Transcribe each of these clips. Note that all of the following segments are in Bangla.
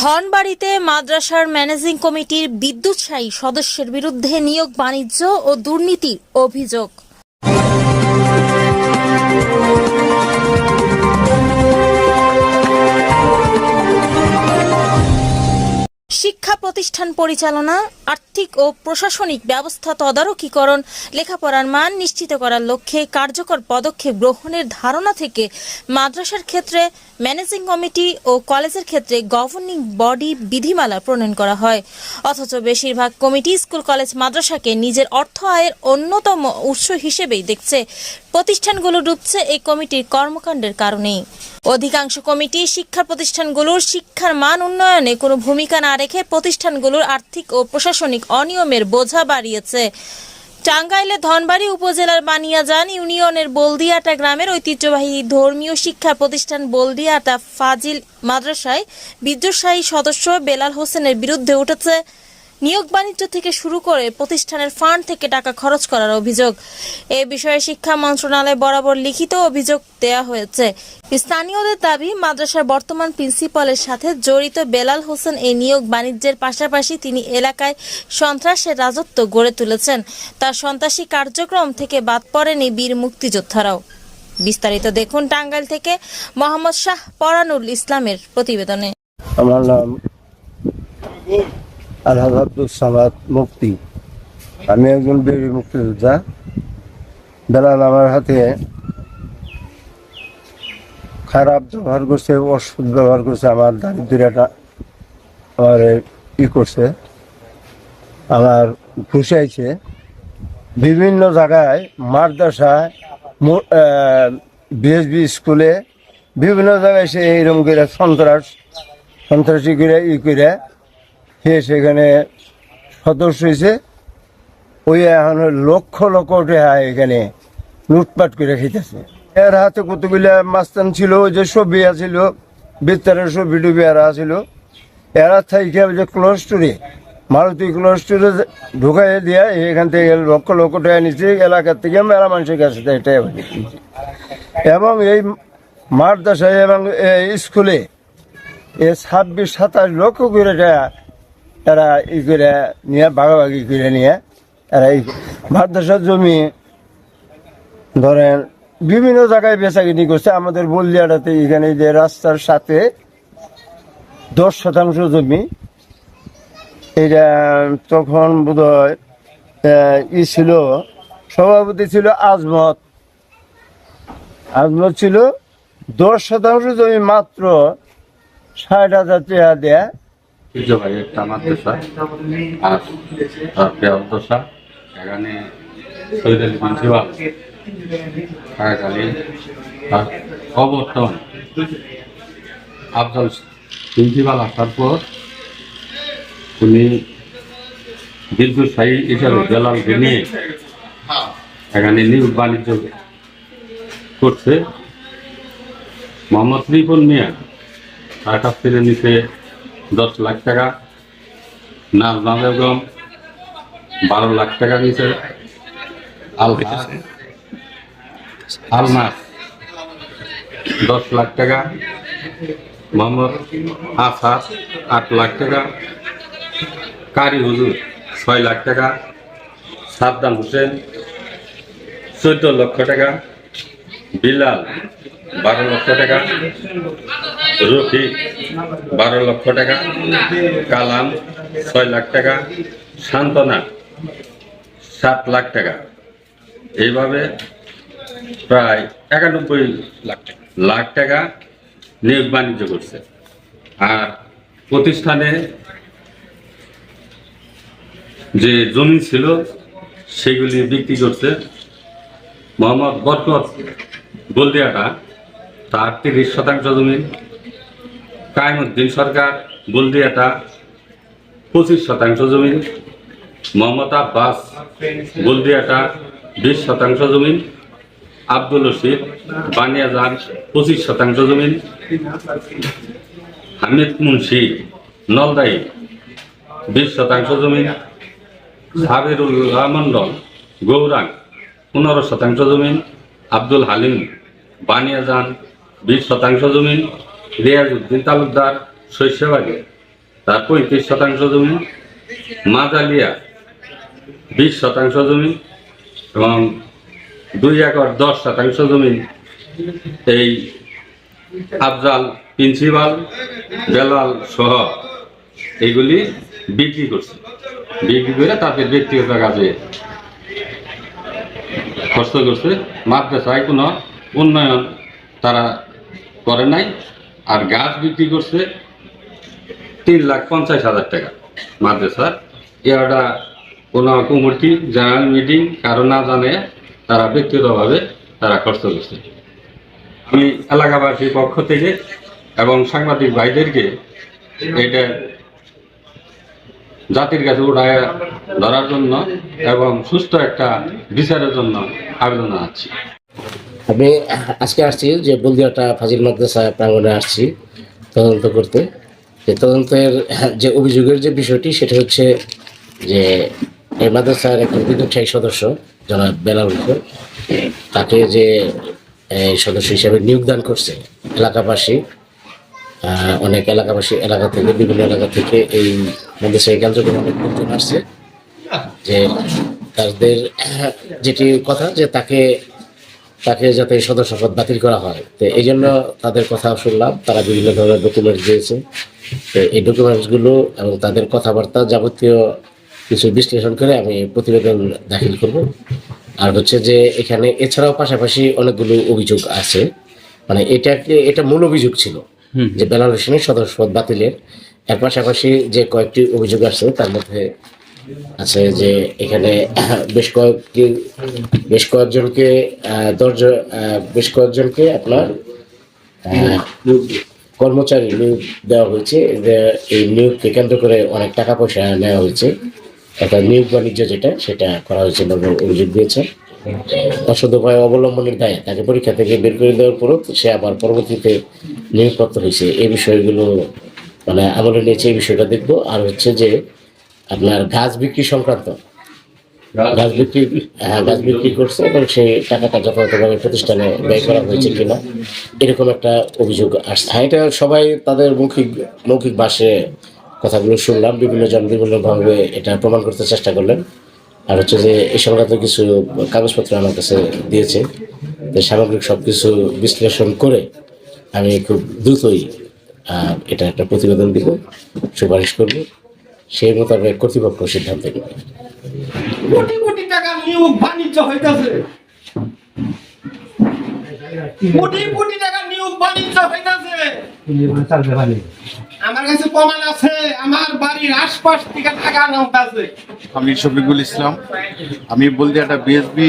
ধনবাড়িতে মাদ্রাসার ম্যানেজিং কমিটির বিদ্যুৎসায়ী সদস্যের বিরুদ্ধে নিয়োগ বাণিজ্য ও দুর্নীতির অভিযোগ। শিক্ষা প্রতিষ্ঠান পরিচালনা, আর্থিক ও প্রশাসনিক ব্যবস্থা তদারকিকরণ, লেখাপড়ার মান নিশ্চিত করার লক্ষ্যে কার্যকর পদক্ষেপ গ্রহণের ধারণা থেকে মাদ্রাসার ক্ষেত্রে ম্যানেজিং কমিটি ও কলেজের ক্ষেত্রে গভর্নিং বডি বিধিমালা প্রণয়ন করা হয়। অথচ বেশিরভাগ কমিটি স্কুল কলেজ মাদ্রাসাকে নিজের অর্থ আয়ের অন্যতম উৎস হিসেবেই দেখছে। প্রতিষ্ঠানগুলো ডুবছে এই কমিটির কর্মকাণ্ডের কারণেই। অধিকাংশ কমিটি শিক্ষা প্রতিষ্ঠানগুলোর শিক্ষার মান উন্নয়নে কোনো ভূমিকা না রেখে প্রতিষ্ঠানগুলোর আর্থিক ও প্রশাসনিক অনিয়মের বোঝা বাড়িয়েছে। টাঙ্গাইলে ধনবাড়ি উপজেলার বানিয়াজান ইউনিয়নের বলদিয়াটা গ্রামের ঐতিহ্যবাহী ধর্মীয় শিক্ষা প্রতিষ্ঠান বলদিয়াটা ফাজিল মাদ্রাসায় বিদ্যুৎসাহী সদস্য বেলাল হোসেনের বিরুদ্ধে উঠেছে। নিয়োগ বাণিজ্য থেকে শুরু করে প্রতিষ্ঠানের ফান্ড থেকে টাকা খরচ করার অভিযোগ। এ বিষয়ে শিক্ষা মন্ত্রণালয় বরাবর লিখিত অভিযোগ দেয়া হয়েছে। স্থানীয়দের দাবি, মাদ্রাসার বর্তমান প্রিন্সিপালের সাথে জড়িত বেলাল হোসেন এই নিয়োগ বাণিজ্যের পাশাপাশি তিনি এলাকায় সন্ত্রাসের রাজত্ব গড়ে তুলেছেন। তার সন্ত্রাসী কার্যক্রম থেকে বাদ পড়েনি বীর মুক্তিযোদ্ধারাও। বিস্তারিত দেখুন টাঙ্গাইল থেকে মোহাম্মদ শাহ পরানুল ইসলামের প্রতিবেদনে। আমার নাম আলহাজ আব্দুল সামাদ মুক্তি আমি একজন বীর মুক্তিযোদ্ধা। বেলাল আমার হাতে খারাপ ব্যবহার করছে, অসৎ ব্যবহার করছে, আমার দারিদ্রটা আমার ই করছে, আমার ঘুষাইছে। বিভিন্ন জায়গায়, মাদ্রাসায় বিএসবি স্কুলে, বিভিন্ন জায়গায় সে এইরকম করে সন্ত্রাস, সন্ত্রাসী করে ই করে সে সেখানে সদস্য হয়েছে। ওই এখন লক্ষ লক্ষ টাকা এখানে লুটপাট করে খেতেছে এর হাতে কতগুলা মাস্তান ছিল যে ছবি আছিল বিস্তারের ছবি টুবি এরা ছিল এরা থাইকে যে ক্লোস্টোরে মারুতি ক্লোস্টোরে ঢুকাই দিয়ে এখান থেকে লক্ষ লক্ষ টাকা নিচ্ছে এলাকার থেকে মেলা মানুষের কাছে। এবং এই মাদ্রাসায় এবং এই স্কুলে এ ছাব্বিশ সাতাশ লক্ষ করে টাকা এরা ই করে নিয়ে, ভাগাভাগি করে নিয়ে এরা এই মাদ্রাসার জমি, ধরেন বিভিন্ন জায়গায় বেচাকিনি করছে। আমাদের বলিয়াটাতে এখানে যে রাস্তার সাথে দশ শতাংশ জমি, এটা তখন বোধ ই ছিল, সভাপতি ছিল আজমত। আজমত ছিল দশ শতাংশ জমি মাত্র ষাট হাজার টাকা দেয়া। ঐতিহ্যবাহী একটা মাদ্রাসা আর ব্যবদশা এখানে সৈদ আলী প্রিন্সিপাল থাকাকালীন তার অবর্তন আফজল প্রিন্সিপাল আসার পর উনি সাহী হিসাবে বেলালকে নিয়ে এখানে নিয়োগ বাণিজ্য করছে। মোহাম্মদ রিপুল মিয়া তার কাছ থেকে নিতে দশ লাখ টাকা। নাজমা বেগম বারো লাখ টাকা আলহাস আলমাস দশ লাখ টাকা। মোহাম্মদ আসাদ আট লাখ টাকা। কারি হুজুর ছয় লাখ টাকা। সাদ্দাম হোসেন চোদ্দ লক্ষ টাকা। বিলাল বারো লক্ষ টাকা। রফিক বারো লক্ষ টাকা, কালাম ছয় লাখ টাকা, সান্ত্বনা সাত লাখ টাকা। এইভাবে প্রায় একানব্বই লাখ টাকা। লাখ টাকা নিয়োগ বাণিজ্য করছে। আর প্রতিষ্ঠানে যে জমি ছিল, সেগুলি বিক্রি করছে মোহাম্মদ বরকত বলদিয়াটা। তার তিরিশ শতাংশ জমি কায়মুদ্দিন সরকার, বলদিয়াটা পঁচিশ শতাংশ জমি মোহাম্মদ আব্বাস বলদিয়াটা বিশ শতাংশ জমি, আব্দুল রশিদ বানিয়াজান পঁচিশ শতাংশ জমি, হামিদ মুন্সি নলদাই বিশ শতাংশ জমি সাবিরুল্লাহ মন্ডল গৌরাং পনেরো শতাংশ জমি, আব্দুল হালিম বানিয়াজান বিশ শতাংশ জমি রিয়াজউদ্দিন তালুকদার শস্যবাগে তার পঁয়ত্রিশ শতাংশ জমি, মাজালিয়া বিশ শতাংশ জমি এবং দুই একর দশ শতাংশ জমি এই আফজাল প্রিন্সিপাল, বেলাল সহ এইগুলি বিক্রি করছে। বিক্রি করে তাদের ব্যক্তিগত কাজে খরচ করছে। মাদ্রাসায় কোনো উন্নয়ন তারা করে নাই। আর গাছ বিক্রি করছে তিন লাখ পঞ্চাশ হাজার টাকা। মাদ্রাসার এটা কোনো কমিটি জেনারেল মিটিং, কারও না জানে তারা ব্যক্তিগতভাবে তারা খরচ করছে। আমি এলাকাবাসীর পক্ষ থেকে এবং সাংবাদিক ভাইদেরকে এটা জাতির কাছে উঠায় ধরার জন্য এবং সুস্থ একটা বিচারের জন্য আবেদন জানাচ্ছি। আমি আজকে আসছি যে বলদিয়াটা ফাজিল মাদ্রাসা প্রাঙ্গণে আসছি তদন্ত করতে। যে তদন্তের, যে অভিযোগের যে বিষয়টি, সেটা হচ্ছে যে এই মাদ্রাসার একজন বিদ্যুৎসাহী সদস্য, জনাব বেলাল তাকে যে সদস্য হিসেবে নিয়োগদান করছে এলাকাবাসী অনেক এলাকাবাসী, এলাকা থেকে, বিভিন্ন এলাকা থেকে এই মাদ্রাসায় কার্যক্রম অনেক লোকজন আসছে। যে তাদের, যেটি কথা, যে তাকে তাকে যাতে সদস্য সদস্যপদ বাতিল করা হয়। তো এই জন্য তাদের কথা শুনলাম তারা বিভিন্ন ধরনের ডকুমেন্টস দিয়েছে। তো এই ডকুমেন্টসগুলো এবং তাদের কথাবার্তা যাবতীয় কিছু বিশ্লেষণ করে আমি প্রতিবেদন দাখিল করব। আর হচ্ছে যে এখানে এছাড়াও পাশাপাশি অনেকগুলো অভিযোগ আছে। মানে এটাকে এটা মূল অভিযোগ ছিল যে বেলাল হোসেনের সদস্যপদ বাতিলের। এর পাশাপাশি যে কয়েকটি অভিযোগ আছে তার মধ্যে আছে যে এখানে বেশ কয়েকটি বেশ কয়েকজনকে আহ, বেশ কয়েকজনকে আপনার কর্মচারী নিয়োগ দেওয়া হয়েছে। এই নিয়োগকে কেন্দ্র করে অনেক টাকা পয়সা নেওয়া হয়েছে। একটা নিয়োগ বাণিজ্য যেটা সেটা করা হয়েছে বলে অভিযোগ দিয়েছে। অসদ উপায় অবলম্বনের দায়ে তাকে পরীক্ষা থেকে বের করে দেওয়ার পরও সে আবার পরবর্তীতে নিয়োগপ্রাপ্ত হয়েছে। এই বিষয়গুলো মানে আমলে নিয়েছে এই বিষয়টা দেখব। আর হচ্ছে যে আপনার গাছ বিক্রি সংক্রান্ত। গাছ বিক্রি হ্যাঁ গাছ বিক্রি করছে এবং সেই টাকাটা যথাযথভাবে প্রতিষ্ঠানে ব্যয় করা হয়েছে কিনা, এরকম একটা অভিযোগ আসছে। হ্যাঁ এটা সবাই তাদের মৌখিক মৌখিক বাসে কথাগুলো শুনলাম। বিভিন্ন জন বিভিন্নভাবে এটা প্রমাণ করতে চেষ্টা করলেন। আর হচ্ছে যে এই সংক্রান্ত কিছু কাগজপত্র আমার কাছে দিয়েছে। তো সামগ্রিক সব কিছু বিশ্লেষণ করে আমি খুব দ্রুতই এটা একটা প্রতিবেদন দিব। সুপারিশ করব। সেই মোতাবেক কর্তৃপক্ষ সিদ্ধান্ত নেবে। কোটি কোটি টাকা নিয়োগ বাণিজ্য হইতাছে। কোটি কোটি টাকা নিয়োগ বাণিজ্য হইতাছে। আমার কাছে প্রমাণ আছে আমার বাড়ির আশপাশ থেকে টাকা নামতাছে আমি শফিকুল ইসলাম। আমি বলদিয়াটা বিএসবি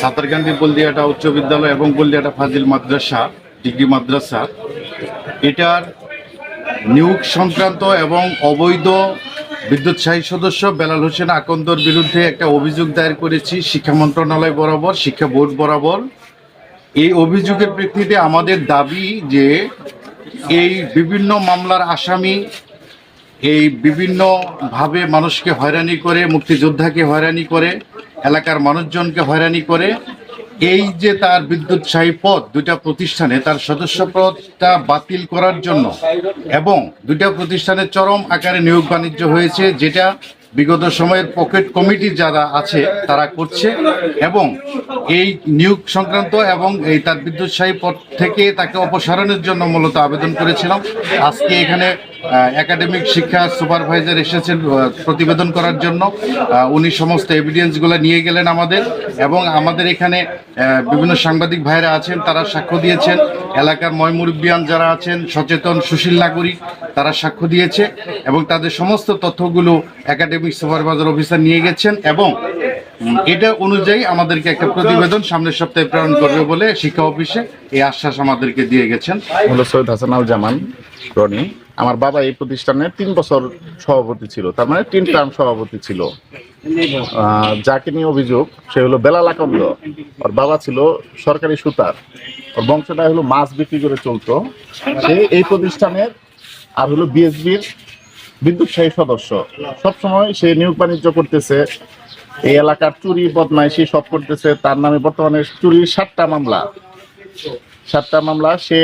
সাঁতারকান্দি বলদিয়াটা উচ্চ বিদ্যালয় এবং বলদিয়াটা ফাজিল মাদ্রাসা ডিগ্রি মাদ্রাসা। এটার নিয়োগ সংক্রান্ত এবং অবৈধ বিদ্যুৎসাহী সদস্য বেলাল হোসেন আকন্দর বিরুদ্ধে একটা অভিযোগ দায়ের করেছি শিক্ষা মন্ত্রণালয় বরাবর, শিক্ষা বোর্ড বরাবর। এই অভিযোগের প্রেক্ষিতে আমাদের দাবি যে এই বিভিন্ন মামলার আসামি এই বিভিন্নভাবে মানুষকে হয়রানি করে, মুক্তিযোদ্ধাকে হয়রানি করে, এলাকার মানুষজনকে হয়রানি করে এই যে তার বিদ্যুৎসাহী পদ, দুইটা প্রতিষ্ঠানে তার সদস্য পদটা বাতিল করার জন্য এবং দুইটা প্রতিষ্ঠানে চরম আকারে নিয়োগ বাণিজ্য হয়েছে, যেটা বিগত সময়ের পকেট কমিটি যারা আছে তারা করছে এবং এই নিয়োগ সংক্রান্ত এবং এই তার বিদ্যুৎসাহী পদ থেকে তাকে অপসারণের জন্য মূলত আবেদন করেছিলাম। আজকে এখানে একাডেমিক শিক্ষা সুপারভাইজার এসেছেন প্রতিবেদন করার জন্য। উনি সমস্ত এভিডেন্সগুলো নিয়ে গেলেন আমাদের এবং আমাদের এখানে বিভিন্ন সাংবাদিক ভাইরা আছেন, তারা সাক্ষ্য দিয়েছেন। এলাকার ময়মুরব্বিয়ান যারা আছেন, সচেতন সুশীল নাগরিক, তারা সাক্ষ্য দিয়েছে এবং তাদের সমস্ত তথ্যগুলো একাডেমিক সুপারভাইজার অফিসার নিয়ে গেছেন এবং এটা অনুযায়ী আমাদেরকে একটা প্রতিবেদন সামনের সপ্তাহে প্রেরণ করবে বলে শিক্ষা অফিসে এই আশ্বাস আমাদেরকে দিয়ে গেছেন। হলো সৈয়দ হাসান আল জামান রনি। আমার বাবা এই প্রতিষ্ঠানের তিন বছর সভাপতি ছিল, তার মানে তিন টার্ম সভাপতি ছিল। যাকে নিয়ে অভিযোগ, সে হলো বেলাল আকন্দ। ওর বাবা ছিল সরকারি সুতার। ওর বংশটা হলো মাছ বিক্রি করে চলতো। সে এই প্রতিষ্ঠানের, আর হলো বিএসবির বিদ্যুৎসাহী সদস্য। সবসময় সে নিয়োগ বাণিজ্য করতেছে, এই এলাকার চুরি, বদমাইশি সব করতেছে। তার নামে বর্তমানে চুরির সাতটা মামলা। সাতটা মামলা সে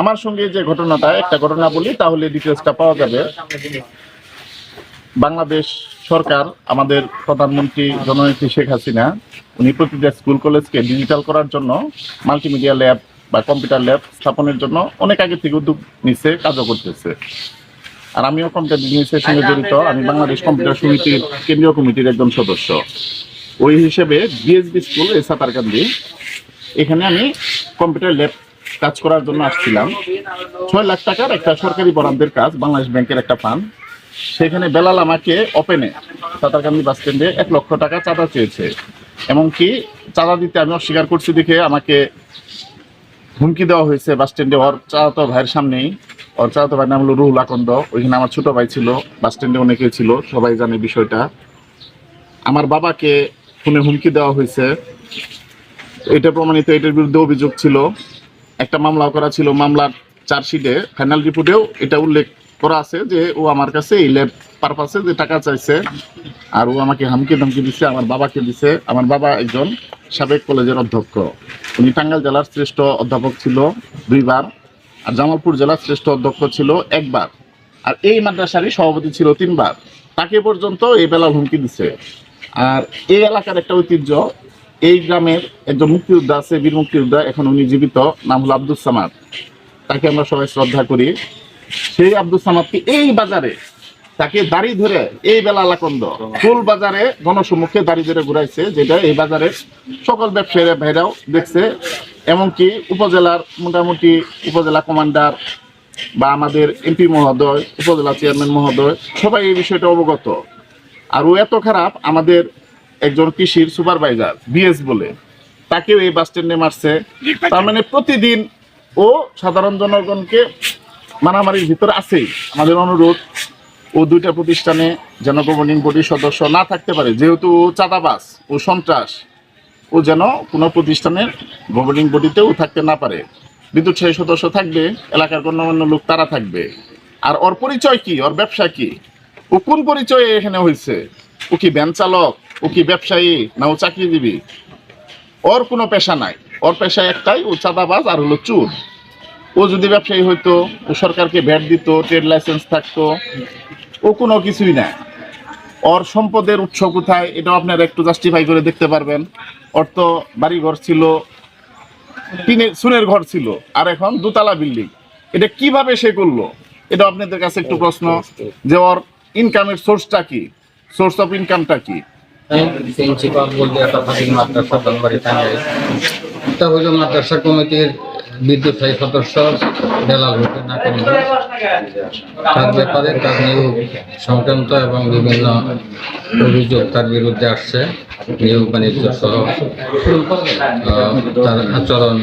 আমার সঙ্গে যে ঘটনাটা, একটা ঘটনা বলি, তাহলে ডিটেলসটা পাওয়া যাবে। বাংলাদেশ সরকার আমাদের প্রধানমন্ত্রী জননেত্রী শেখ হাসিনা, উনি প্রতিটা স্কুল কলেজকে ডিজিটাল করার জন্য, মাল্টিমিডিয়া ল্যাব বা কম্পিউটার ল্যাব স্থাপনের জন্য অনেক আগে থেকে উদ্যোগ নিচ্ছে কাজও করতেছে। আর আমিও কম্পিউটার বিজনেসের সঙ্গে জড়িত, আমি বাংলাদেশ কম্পিউটার সমিতির কেন্দ্রীয় কমিটির একজন সদস্য। ওই হিসেবে বিএসবি স্কুল এ এখানে আমি কম্পিউটার ল্যাব কাজ করার জন্য আসছিলাম। ছয় লাখ টাকার একটা সরকারি বরাদ্দের কাজ, বাংলাদেশ ব্যাংকের একটা ফান্ড সেখানে বেলাল আমাকে ওপেনে সাঁতারকান্দি বাস স্ট্যান্ডে এক লক্ষ টাকা চাঁদা চেয়েছে। এমনকি চাঁদা দিতে আমি অস্বীকার করছি দেখে আমাকে হুমকি দেওয়া হয়েছে বাস স্ট্যান্ডে ওর চাচাতো ভাইয়ের সামনেই। ওর চাচাতো ভাইয়ের নাম হলো রুহুল আকন্দ। ওইখানে আমার ছোট ভাই ছিল। বাস স্ট্যান্ডে অনেকেই ছিল। সবাই জানে বিষয়টা। আমার বাবাকে ফোনে হুমকি দেওয়া হয়েছে। এটা প্রমাণিত এটার বিরুদ্ধে অভিযোগ ছিল। একটা মামলাও করা ছিল, মামলার চার্জশিটে ফাইনাল রিপোর্টেও এটা উল্লেখ করা আছে যে ও আমার কাছে এই ল্যাব পারপাসে যে টাকা চাইছে, আর ও আমাকে হামকি ধমকি দিছে, আমার বাবাকে দিছে। আমার বাবা একজন সাবেক কলেজের অধ্যক্ষ। উনি টাঙ্গাইল জেলার শ্রেষ্ঠ অধ্যাপক ছিল দুইবার, আর জামালপুর জেলার শ্রেষ্ঠ অধ্যক্ষ ছিল একবার। আর এই মাদ্রাসারই সভাপতি ছিল তিনবার। তাকে পর্যন্ত এই বেলা হুমকি দিছে। আর এই এলাকার একটা ঐতিহ্য এই গ্রামের একজন মুক্তিযোদ্ধা আছে, বীর মুক্তিযোদ্ধা, এখন উনি জীবিত, নাম হলো আব্দুল সামাদ। তাকে আমরা সবাই শ্রদ্ধা করি। সেই আব্দুল সামাদকে এই বাজারে তাকে দাড়ি ধরে এই বেলা লাকন্দ ফুল বাজারে গণসম্মুখে দাড়ি ধরে ঘুরাইছে, যেটা এই বাজারের সকল ব্যবসায়ীরা ভাইরাও দেখছে। এমনকি উপজেলার মোটামুটি উপজেলা কমান্ডার বা আমাদের এমপি মহোদয়, উপজেলা চেয়ারম্যান মহোদয়, সবাই এই বিষয়টা অবগত। আর ও এত খারাপ, আমাদের একজন কৃষির সুপারভাইজার, বিএস বলে। তাকেও এই বাস স্ট্যান্ডে মারছে। তার মানে প্রতিদিন ও সাধারণ জনগণকে মারামারির ভিতরে আছেই। আমাদের অনুরোধ, ও দুইটা প্রতিষ্ঠানে যেন গভর্নিং বডির সদস্য না থাকতে পারে। যেহেতু ও চাঁদাবাস ও সন্ত্রাস, ও যেন কোনো প্রতিষ্ঠানের গভর্নিং বডিতেও থাকতে না পারে। বিদ্যুৎ সেই সদস্য থাকবে, এলাকার গণ্যমান্য লোক তারা থাকবে। আর ওর পরিচয় কি? ওর ব্যবসা কি? ও কোন পরিচয়ে এখানে হয়েছে? ও কি ভ্যান চালক? ও কি ব্যবসায়ী না ও চাকরিজীবী? ওর কোনো পেশা নাই। ওর পেশা একটাই, ও চাঁদাবাজ আর হলো চুর। ও যদি ব্যবসায়ী হইতো, ও সরকারকে ভ্যাট দিত, ট্রেড লাইসেন্স থাকতো, ও কোনো কিছুই না ওর সম্পদের উৎস কোথায় এটা আপনারা একটু জাস্টিফাই করে দেখতে পারবেন। ওর তো বাড়িঘর ছিল টিনের সুনের ঘর ছিল, আর এখন দোতলা বিল্ডিং। এটা কীভাবে সে করল? এটা আপনাদের কাছে একটু প্রশ্ন, যে ওর ইনকামের সোর্সটা কি? সোর্স অফ ইনকামটা কি? মাদ্রাসা কমিটির বিদ্যুৎ সদস্য বেলাল হোসেন তার ব্যাপারে তার নিয়োগ সংক্রান্ত এবং বিভিন্ন অভিযোগ তার বিরুদ্ধে আসছে। নিয়োগ বাণিজ্য সহ তার আচরণ।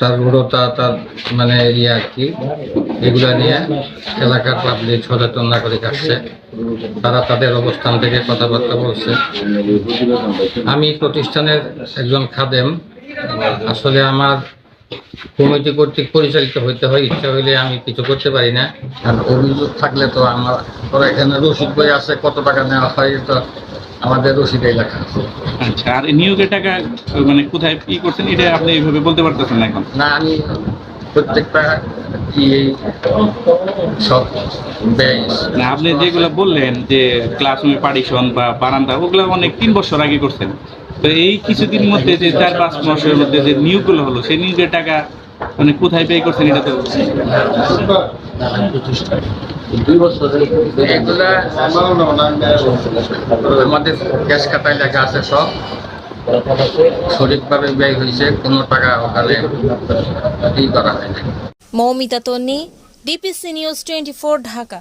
তার রূঢ়তা তার মানে ইয়ে আর কি, এগুলা নিয়ে এলাকার পাবলিক সচেতন নাগরিক আসছে। তারা তাদের অবস্থান থেকে কথাবার্তা বলছে। আমি প্রতিষ্ঠানের একজন খাদেম। আসলে আমার কমিটি কর্তৃক পরিচালিত হইতে হয়, ইচ্ছা হইলে আমি কিছু করতে পারি না। আর অভিযোগ থাকলে তো আমার এখানে রসিদ বই আছে, কত টাকা নেওয়া হয়? তো আমাদের রসিদেই লেখা আছে আচ্ছা আর নিয়োগের টাকা মানে কোথায় কি করছেন? এটা আপনি এইভাবে বলতে পারতেছেন না এখন। না আমি প্রত্যেকটা ইয়ে সব না আপনি যেগুলো বললেন যে ক্লাসরুমে পার্টিশন বা বারান্দা ওগুলো অনেক তিন বছর আগে করছেন। তো এই কিছুদিন মধ্যে যে চার পাঁচ মাসের মধ্যে যে নিয়োগগুলো হলো সেই নিয়োগের টাকা মানে কোথায় পে করছেন এটা তো দুই বছর এগুলা আমাদের গ্যাস খাতায় লেখা আছে সব। সঠিকভাবে ব্যয় হয়েছে কোনো টাকা ওখানে ই করা না Moumita Tonni DPC news twenty Dhaka.